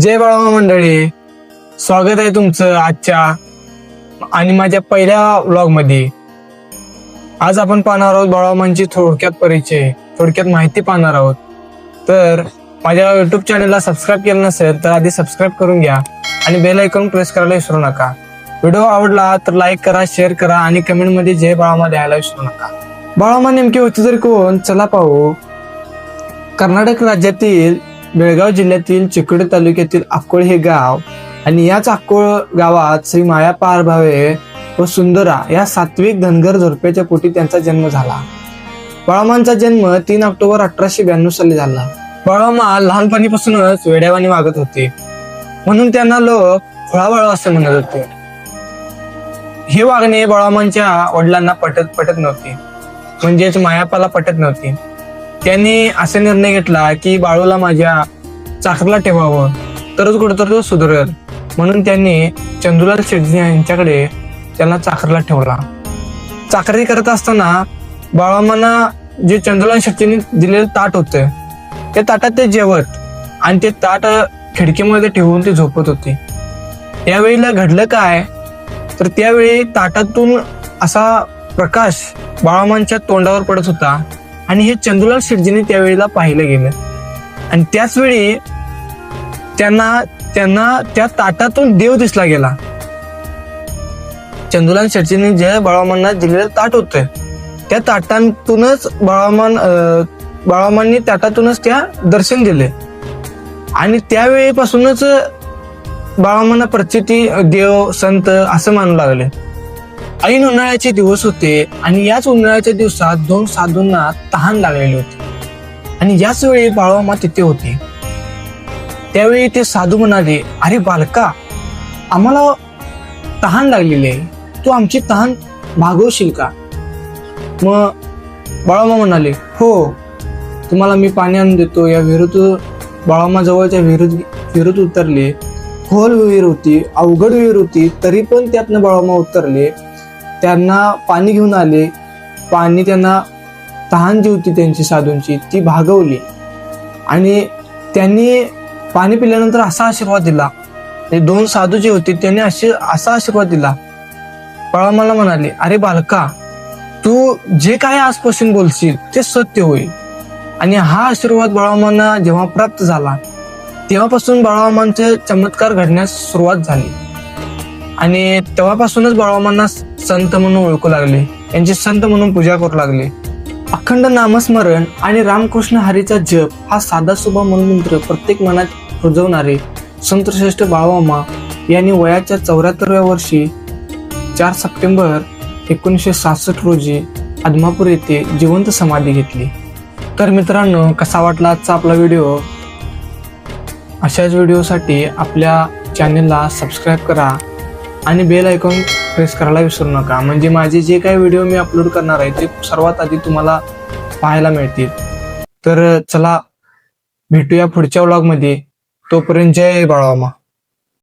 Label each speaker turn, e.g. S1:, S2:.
S1: जय बाळा मंडळी. स्वागत आहे तुमचं आजच्या आणि माझ्या पहिल्या व्लॉगमध्ये आज आपण पाहणार आहोत बाळामांची थोडक्यात परिचय थोडक्यात माहिती पाहणार आहोत. तर माझ्या युट्यूब चॅनलला सबस्क्राईब केलं नसेल तर आधी सबस्क्राईब करून घ्या आणि बेल ऐकून प्रेस करायला विसरू नका. व्हिडिओ आवडला तर लाईक करा शेअर करा आणि कमेंटमध्ये जय बाळामा द्यायला विसरू नका. बाळामा नेमके होते तरी कोण? चला पाहू. कर्नाटक राज्यातील बेळगाव जिल्ह्यातील चिकड तालुक्यातील अक्कोळ हे गाव आणि याच अक्कोळ गावात श्री माया पारभावे व सुंदरा या सात्विक धनगर झोडपेच्या पोटी त्यांचा जन्म झाला. बाळामांचा जन्म तीन ऑक्टोबर अठराशे ब्याण्णव साली झाला. बाळामा लहानपणीपासूनच वेड्यावानी वागत होते. म्हणून त्यांना लोक फळावळ असे म्हणत होते. हे वागणे बाळामांच्या वडिलांना पटत पटत नव्हते. म्हणजेच मायापाला पटत नव्हती. त्यांनी असा निर्णय घेतला की बाळूला माझ्या चाकरला ठेवावं. तरच कुठं तो सुधरेल. म्हणून त्यांनी चंदुलाल शेटजी यांच्याकडे त्यांना चाकरला ठेवला. चाकरी करत असताना बाळामांना जे चंदुलाल शेट्टींनी दिलेलं ताट होतं त्या ताटात ते जेवत आणि ते ताट खिडकीमध्ये ठेवून ते झोपत होते. यावेळीला घडलं काय? तर त्यावेळी ताटातून असा प्रकाश बाळामांच्या तोंडावर पडत होता. आणि हे चंदुलाल शेटजीने त्यावेळेला पाहिलं गेलं. आणि त्याच वेळी त्यांना त्यांना त्या ताटातून देव दिसला गेला. चंदुलाल शेटजीने जे बाळामांना दिलेलं ताट होतं त्या ताटांतूनच बाळामान बाळामांनी ताटातूनच त्या दर्शन दिले. आणि त्यावेळीपासूनच बाळामांना प्रचिती देव संत असं मानू लागले. ऐन उन्हाळ्याचे दिवस होते आणि याच उन्हाळ्याच्या दिवसात दोन साधूंना तहान लागलेली होती. आणि याच वेळी बाळवामा तिथे होते. त्यावेळी ते साधू म्हणाले अरे बालका आम्हाला तहान लागलेली आहे. तू आमची तहान भागवशील का? मग बाळामा म्हणाले हो तुम्हाला मी पाणी आणून देतो. या विहिरीत बाळामा जवळच्या विहिरीत विहिरीत उतरले. खोल विहीर होती अवघड विहीर होती तरी पण त्यातनं बाळामा उतरले. त्यांना पाणी घेऊन आले. पाणी त्यांना तहान जी होती त्यांची साधूंची ती भागवली. आणि त्यांनी पाणी पिल्यानंतर असा आशीर्वाद दिला. दोन साधू जे होते त्यांनी असे असा आशीर्वाद दिला. पळामाला म्हणाले अरे बालका तू जे काय आजपासून बोलशील ते सत्य होईल. आणि हा आशीर्वाद बाळामांना जेव्हा प्राप्त झाला तेव्हापासून बाळामांचे चमत्कार घडण्यास सुरुवात झाली. आणि तेव्हापासूनच बाळामांना संत म्हणून ओळखू लागले. यांची संत म्हणून पूजा करू लागले. अखंड नामस्मरण आणि रामकृष्ण हरीचा जप हा साधा सुभा मनमंत्र प्रत्येक मनात रुजवणारे संतश्रेष्ठ बाबामा यांनी वयाच्या चौऱ्याहत्तरव्या वर्षी चार सप्टेंबर एकोणीसशे सहासष्ट रोजी आदमापूर येथे जिवंत समाधी घेतली. तर मित्रांनो कसा वाटला आजचा आपला व्हिडिओ? अशाच व्हिडिओसाठी आपल्या चॅनेलला सबस्क्राईब करा आणि बेल ऐकून प्रेस करायला विसरू नका. म्हणजे माझे जे काही व्हिडिओ मी अपलोड करणार आहे ते सर्वात आधी तुम्हाला पाहायला मिळतील. तर चला भेटूया पुढच्या व्लॉगमध्ये तोपर्यंत जय बाळामा.